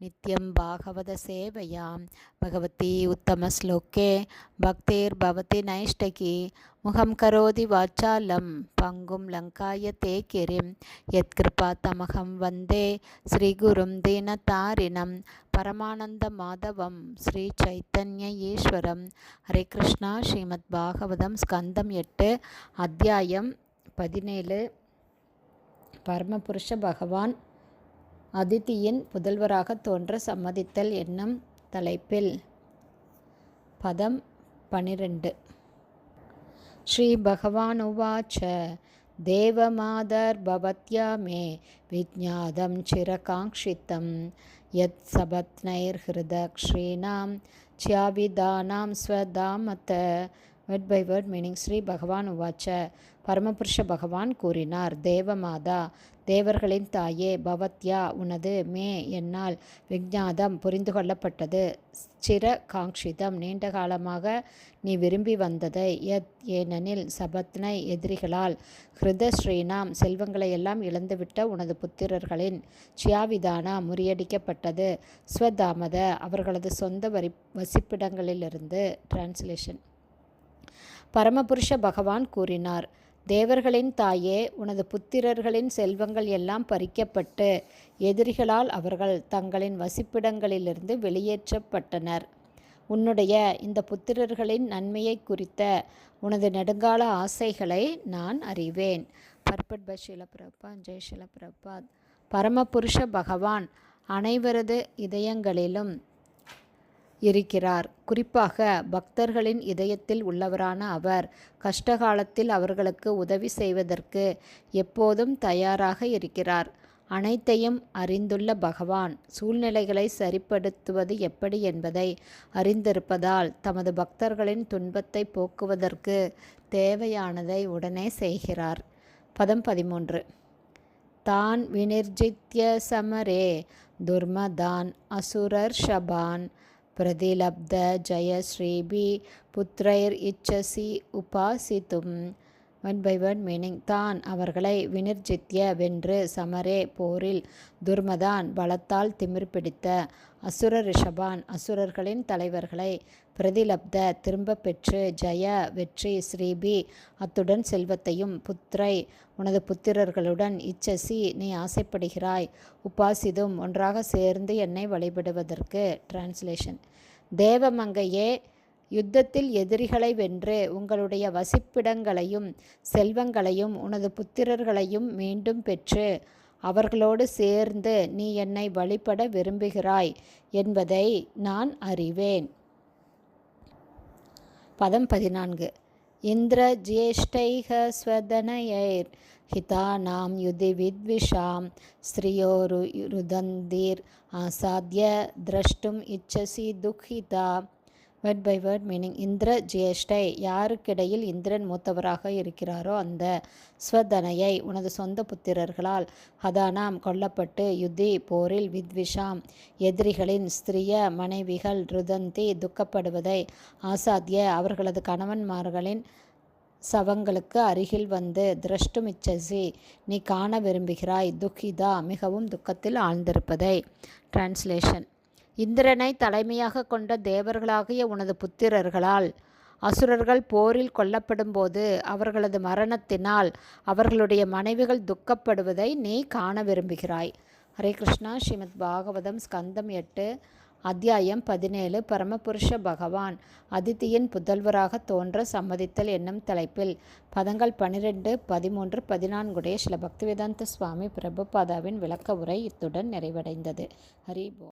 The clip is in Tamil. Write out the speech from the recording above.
நித்யம் பாகவத சேவையாம். பகவதி உத்தமஸ்லோகே பக்திர்பவதி நைஷ்டகி. முகம் கரோதி வாச்சாலம். பங்கும் லங்காய தே கிரிம் யத்கிருபா தமகம் வந்தே. ஸ்ரீகுரும் தீனதாரிணம். பரமானந்த மாதவம். ஸ்ரீ சைத்தன்ய ஈஸ்வரம். ஹரே கிருஷ்ணா. ஸ்ரீமத் பாகவதம் ஸ்கந்தம் எட்டு. அத்தியாயம் பதினேழு. பரமபுருஷ பகவான் அதித்தியின் புதல்வராக தோன்ற சம்மதித்தல் என்னும் தலைப்பில். பதம் பனிரெண்டு. ஸ்ரீ பகவான் உவாச்ச தேவமாதர்பவத்யா மே விஜாதம் சிரகாங்ஷித்தம் யத் சபத்னைர்ஹிருதக்ஷீணாம் சியாவிதானாம் ஸ்வதாமத word by word meaning Shri Bhagavan உவாச்ச. பரமபுருஷ பகவான் கூறினார் தேவமாதா தேவர்களின் தாயே பவத்யா உனது மே என்னால் விஜாதம் புரிந்து கொள்ளப்பட்டது. சிர காங்ஷிதம் நீண்ட காலமாக நீ விரும்பி வந்ததை எத் ஏனெனில் சபத்னை எதிரிகளால் ஹிருத ஸ்ரீனாம் செல்வங்களை எல்லாம் இழந்துவிட்ட உனது புத்திரர்களின் சியாவிதானா முறியடிக்கப்பட்டது. ஸ்வதாமத அவர்களது சொந்த வரி வசிப்பிடங்களிலிருந்து டிரான்ஸ்லேஷன் பரமபுருஷ பகவான் கூறினார் தேவர்களின் தாயே உனது புத்திரர்களின் செல்வங்கள் எல்லாம் பறிக்கப்பட்டு எதிரிகளால் அவர்கள் தங்களின் வசிப்பிடங்களிலிருந்து வெளியேற்றப்பட்டனர். உன்னுடைய இந்த புத்திரர்களின் நன்மையை குறித்த உனது நெடுங்கால ஆசைகளை நான் அறிவேன். பர்பட் பஷீல பிரபா ஜெய்ஷில பிரபாத் பரமபுருஷ பகவான் அனைவரது இதயங்களிலும் இருக்கிறார். குறிப்பாக பக்தர்களின் இதயத்தில் உள்ளவரான அவர் கஷ்டகாலத்தில் அவர்களுக்கு உதவி செய்வதற்கு எப்போதும் தயாராக இருக்கிறார். அனைத்தையும் அறிந்துள்ள பகவான் சூழ்நிலைகளை சரிப்படுத்துவது எப்படி என்பதை அறிந்திருப்பதால் தமது பக்தர்களின் துன்பத்தை போக்குவதற்கு தேவையானதை உடனே செய்கிறார். பதம் பதிமூன்று. தான் வினிர்ஜித்ய சமரே துர்மதான் அசுரர் ஷபான் பிரதிலப்த ஜெயஸ்ரீபி புத்திரைர் இச்சசி உபாசித்தும் ஒன் பை ஒன் மீனிங் தான் அவர்களை வினிர்ஜித்திய வென்று சமரே போரில் துர்மதான் பலத்தால் திமிர் பிடித்த அசுர ரிஷபான் அசுரர்களின் தலைவர்களை பிரதிலப்த திரும்ப பெற்று ஜய வெற்றி ஸ்ரீபி அத்துடன் செல்வத்தையும் புத்திரை உனது புத்திரர்களுடன் இச்சசி நீ ஆசைப்படுகிறாய். உபாசிதும் ஒன்றாக சேர்ந்து என்னை வழிபடுவதற்கு. டிரான்ஸ்லேஷன் தேவமங்கையே யுத்தத்தில் எதிரிகளை வென்று உங்களுடைய வசிப்பிடங்களையும் செல்வங்களையும் உனது புத்திரர்களையும் மீண்டும் பெற்று அவர்களோடு சேர்ந்து நீ என்னை வழிபட விரும்புகிறாய் என்பதை நான் அறிவேன். பதம் பதினான்கு. இந்திர ஜேஷ்டைக ஸ்வதனயைர் ஹிதானாம் யுதி வித்விஷாம் ஸ்ரீயோரு ருதந்தீர் ஆசாத்திய திரஷ்டும் இச்சசி துஹிதா word by word meaning Indra ஜேஷ்டை யாருக்கிடையில் இந்திரன் மூத்தவராக இருக்கிறாரோ அந்த ஸ்வதனையை உனது சொந்த புத்திரர்களால் ஹதானாம் கொல்லப்பட்டு யுதி போரில் வித்விஷாம் எதிரிகளின் ஸ்திரிய மனைவிகள் ருதந்தி துக்கப்படுவதை ஆசாத்திய அவர்களது கணவன்மார்களின் சவங்களுக்கு அருகில் வந்து திரஷ்டுமிச்சசி நீ காண விரும்புகிறாய் துக்கிதா மிகவும் துக்கத்தில் ஆழ்ந்திருப்பதை. டிரான்ஸ்லேஷன் இந்திரனை தலைமையாக கொண்ட தேவர்களாகிய உனது புத்திரர்களால். அசுரர்கள் போரில் கொல்லப்படும்போது அவர்களது மரணத்தினால் அவர்களுடைய மனைவிகள் துக்கப்படுவதை நீ காண விரும்புகிறாய். ஹரே கிருஷ்ணா. ஸ்ரீமத் பாகவதம் ஸ்கந்தம் எட்டு அத்தியாயம் பதினேழு. பரமபுருஷ பகவான் அதித்தியின் புதல்வராக தோன்ற சம்மதித்தல் என்னும் தலைப்பில் பதங்கள் பனிரெண்டு பதிமூன்று பதினான்குடைய சில பக்திவேதாந்த சுவாமி பிரபுபாதாவின் விளக்க உரை இத்துடன் நிறைவடைந்தது. ஹரிபோ